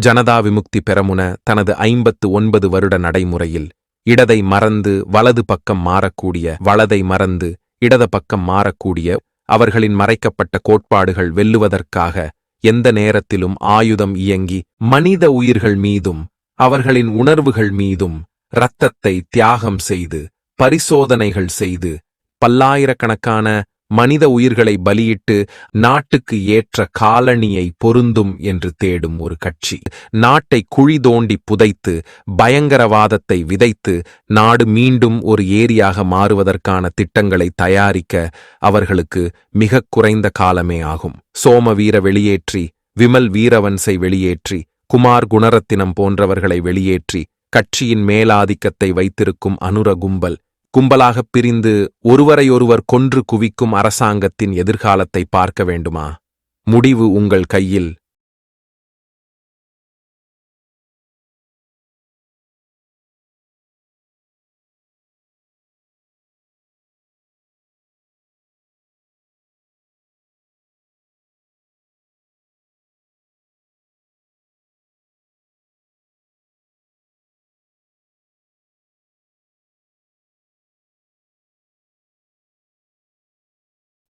ஜனதா விமுக்தி பெறமுன தனது ஐம்பத்து ஒன்பது வருட நடைமுறையில் இடதை மறந்து வலது பக்கம் மாறக்கூடிய வலதை மறந்து இடத பக்கம் மாறக்கூடிய அவர்களின் மறைக்கப்பட்ட கோட்பாடுகள் வெல்லுவதற்காக எந்த நேரத்திலும் ஆயுதம் இயங்கி மனித உயிர்கள் மீதும் அவர்களின் உணர்வுகள் மீதும் இரத்தத்தை தியாகம் செய்து பரிசோதனைகள் செய்து பல்லாயிரக்கணக்கான மனித உயிர்களை பலியிட்டு நாட்டுக்கு ஏற்ற காலணியை பொருந்தும் என்று தேடும் ஒரு கட்சி. நாட்டை குழி தோண்டி புதைத்து பயங்கரவாதத்தை விதைத்து நாடு மீண்டும் ஒரு ஏரியாக மாறுவதற்கான திட்டங்களை தயாரிக்க அவர்களுக்கு மிக குறைந்த காலமே ஆகும். சோமவீர வெளியேற்றி விமல் வீரவன்சை வெளியேற்றி குமார் குணரத்தினம் போன்றவர்களை வெளியேற்றி கட்சியின் மேலாதிக்கத்தை வைத்திருக்கும் அனுர கும்பல் கும்பலாகப் பிரிந்து ஒருவரையொருவர் கொன்று குவிக்கும் அரசாங்கத்தின் எதிர்காலத்தை பார்க்க வேண்டுமா? முடிவு உங்கள் கையில்.